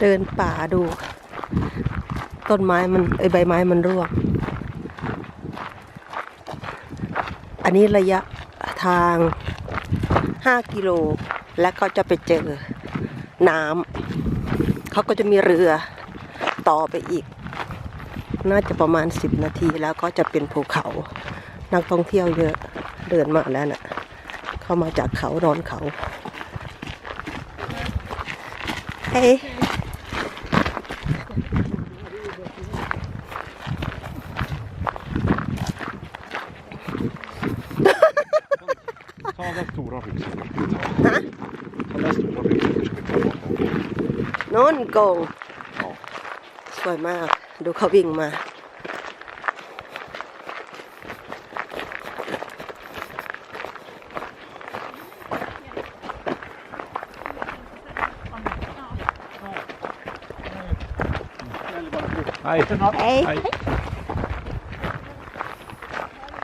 เดินป่าดู ต้นไม้มันไอใบไม้มันร่วง อันนี้ระยะทาง 5 กิโล แล้วก็จะไปเจอน้ำเขาก็จะมีเรือต่อไปอีก น่าจะประมาณ 10 นาทีแล้วก็จะเป็นภูเขา นักท่องเที่ยวเยอะเดินมาแล้วน่ะ เข้ามาจากเขานอนเขา Ta alla stora ryggsäckar. Hä? Ta alla stora ryggsäckar ska vi ta bakom. โน้นโกง Ja. สวยมาก ดูเขาวิ่งมา Hi. Hi. Hi.